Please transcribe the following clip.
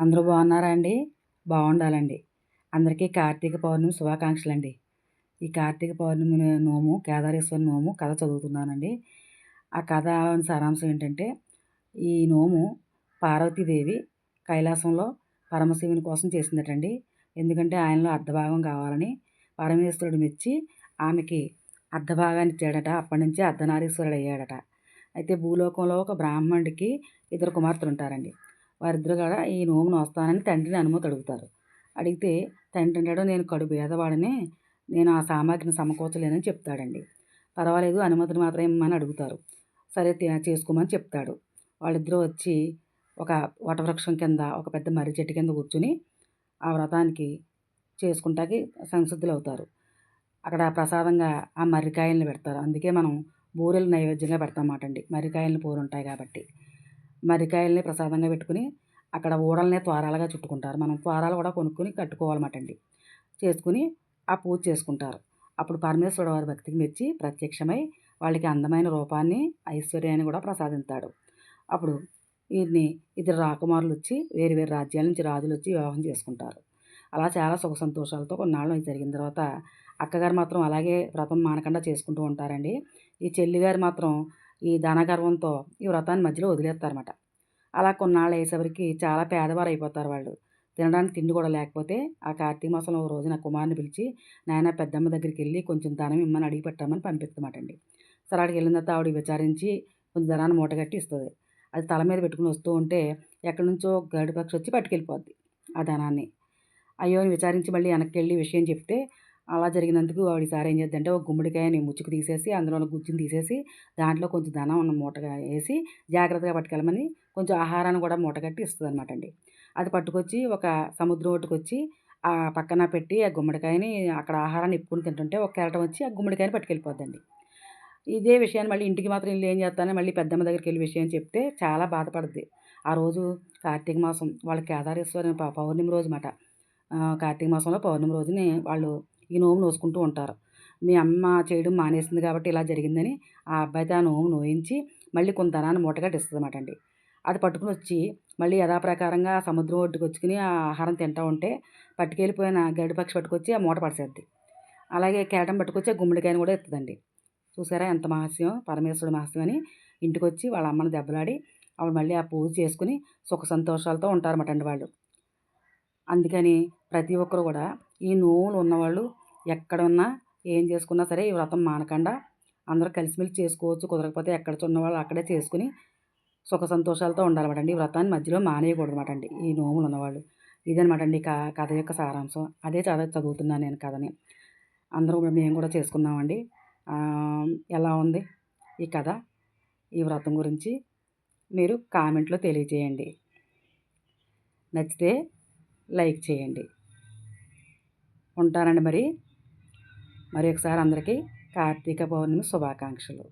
అందరూ బాగున్నారా అండి? బాగుండాలండి. అందరికీ కార్తీక పౌర్ణమి శుభాకాంక్షలు అండి ఈ కార్తీక పౌర్ణమి నోము కేదారేశ్వరి నోము కథ చదువుతున్నానండి. ఆ కథ సారాంశం ఏంటంటే ఈ నోము పార్వతీదేవి కైలాసంలో పరమశివుని కోసం చేసిందటండి. ఎందుకంటే ఆయనలో అర్ధభాగం కావాలని పరమేశ్వరుడు మెచ్చి ఆమెకి అర్ధభాగాన్ని ఇచ్చాడట. అప్పటి నుంచి అర్ధనారీశ్వరుడు అయ్యాడట అయితే భూలోకంలో ఒక బ్రాహ్మణుడికి ఇద్దరు కుమార్తెలు ఉంటారండి వారిద్దరు కూడా ఈ నోమును వస్తానని తండ్రిని అనుమతి అడుగుతారు. అడిగితే తండ్రి అంటాడు నేను కడు భేదవాడని నేను ఆ సామాగ్రిని సమకూర్చలేనని చెప్తాడండి. పర్వాలేదు అనుమతిని మాత్రం ఇమ్మని అడుగుతారు. సరే చేసుకోమని చెప్తాడు. వాళ్ళిద్దరూ వచ్చి ఒక వటవృక్షం కింద ఒక పెద్ద మర్రి చెట్టు కింద కూర్చుని ఆ వ్రతానికి చేసుకుంటాకి సంసిద్ధులు అవుతారు అక్కడ ప్రసాదంగా ఆ మర్రికాయలను పెడతారు. అందుకే మనం బూరెలు నైవేద్యంగా పెడతామాట అండి మర్రికాయలను పూలు ఉంటాయి కాబట్టి. మరికాయల్ని ప్రసాదంగా పెట్టుకుని అక్కడ ఊడల్ని త్వారాలుగా చుట్టుకుంటారు. మనం త్వారాలు కూడా కొనుక్కొని కట్టుకోవాలన్నమాట అండి చేసుకుని ఆ పూజ చేసుకుంటారు. అప్పుడు పరమేశ్వరుడు వారి భక్తికి మెచ్చి ప్రత్యక్షమై వాళ్ళకి అందమైన రూపాన్ని ఐశ్వర్యాన్ని కూడా ప్రసాదిస్తాడు అప్పుడు వీరిని ఇద్దరు రాకుమారులు వచ్చి వేరు వేరు రాజ్యాల నుంచి రాజులు వచ్చి వివాహం చేసుకుంటారు. అలా చాలా సుఖ సంతోషాలతో కొన్నాళ్ళు జరిగిన తర్వాత అక్కగారు మాత్రం అలాగే వ్రతం మానకుండా చేసుకుంటూ ఉంటారండి. ఈ చెల్లిగారు మాత్రం ఈ ధనగర్వంతో ఈ వ్రతాన్ని మధ్యలో వదిలేస్తారన్నమాట. అలా కొన్నాళ్ళు వేసేవరికి చాలా పేదవారు అయిపోతారు వాళ్ళు. తినడానికి తిండి కూడా లేకపోతే ఆ కార్తీక మాసంలో ఒక రోజున కుమారుని పిలిచి నాయన పెద్దమ్మ దగ్గరికి వెళ్ళి కొంచెం ధనం ఇమ్మని అడిగి పెట్టామని పంపిస్తామాట అండి సరే అక్కడికి వెళ్ళిన తర్వాత ఆవిడ విచారించి కొంచెం ధనాన్ని మూటగట్టి ఇస్తుంది. అది తల మీద పెట్టుకుని వస్తూ ఉంటే ఎక్కడి నుంచో గడిపక్షి వచ్చి పట్టుకెళ్ళిపోద్ది ఆ ధనాన్ని. అయ్యో అని విచారించి మళ్ళీ వెనక్కి వెళ్ళి విషయం చెప్తే అలా జరిగినందుకు ఆవిడ ఈసారి ఏం చేద్దంటే ఒక గుమ్మడికాయని ముచ్చుకు తీసేసి అందులో గుజ్జుని తీసేసి దాంట్లో కొంచెం ధనం ఉన్న మూటగా వేసి జాగ్రత్తగా పట్టుకెళ్ళమని కొంచెం ఆహారాన్ని కూడా మూటగట్టి ఇస్తుంది అనమాట అండి. అది పట్టుకొచ్చి ఒక సముద్రం ఒట్టుకొచ్చి ఆ పక్కన పెట్టి ఆ గుమ్మడికాయని అక్కడ ఆహారాన్ని ఇప్పుకుని తింటుంటే ఒక కెరటం వచ్చి ఆ గుమ్మడికాయని పట్టుకెళ్ళిపోద్దండి. ఇదే విషయాన్ని మళ్ళీ ఇంటికి మాత్రం ఇల్లు ఏం చేస్తానని మళ్ళీ పెద్దమ్మ దగ్గరికి వెళ్ళి విషయం చెప్తే చాలా బాధపడుద్ది. ఆ రోజు కార్తీక మాసం వాళ్ళ కేదారేశ్వరి పౌర్ణమి రోజు మాట కార్తీక మాసంలో పౌర్ణమి రోజుని వాళ్ళు ఈ నోము నోసుకుంటూ ఉంటారు. మీ అమ్మ చేయడం మానేసింది కాబట్టి ఇలా జరిగిందని ఆ అబ్బాయితో ఆ నోము నోయించి మళ్ళీ కొంత ధనాన్ని మూటగట్టి ఇస్తుంది అండి. అది పట్టుకుని వచ్చి మళ్ళీ యథాప్రకారంగా సముద్రం ఒడ్డుకు వచ్చుకుని ఆ ఆహారం తింటూ ఉంటే పట్టుకెళ్ళిపోయిన గడిపక్షి పట్టుకొచ్చి ఆ మూట పడిసేద్ది. అలాగే కేటం పట్టుకొచ్చి గుమ్మడికాయని కూడా ఎత్తుదండి. చూసారా ఎంత మహస్యం? పరమేశ్వరుడు మహస్యం అని ఇంటికి వచ్చి వాళ్ళ అమ్మని దెబ్బలాడి ఆవిడ మళ్ళీ ఆ పూజ చేసుకుని సుఖ సంతోషాలతో ఉంటారన్నమాట అండి వాళ్ళు. అందుకని ప్రతి ఒక్కరు కూడా ఈ నోవులు ఉన్నవాళ్ళు ఎక్కడ ఉన్నా ఏం చేసుకున్నా సరే ఈ వ్రతం మానకుండా. అందరూ కలిసిమెలిసి చేసుకోవచ్చు. కుదరకపోతే ఎక్కడ ఉన్న వాళ్ళు అక్కడే చేసుకుని సుఖ సంతోషాలతో ఉండాలన్నమాట అండి. ఈ వ్రతాన్ని మధ్యలో మానేయకూడదు అనమాట అండి. ఈ నోములు ఉన్నవాళ్ళు. ఇదనమాట అండి కథ యొక్క సారాంశం. అదే చదువు చదువుతున్నాను నేను కథని. అందరూ మేము కూడా చేసుకున్నామండి ఎలా ఉంది ఈ కథ? ఈ వ్రతం గురించి మీరు కామెంట్లో తెలియజేయండి నచ్చితే లైక్ చేయండి. ఉంటానండి మరి. మరి ఒకసారి అందరికీ కార్తీక పౌర్ణమి శుభాకాంక్షలు.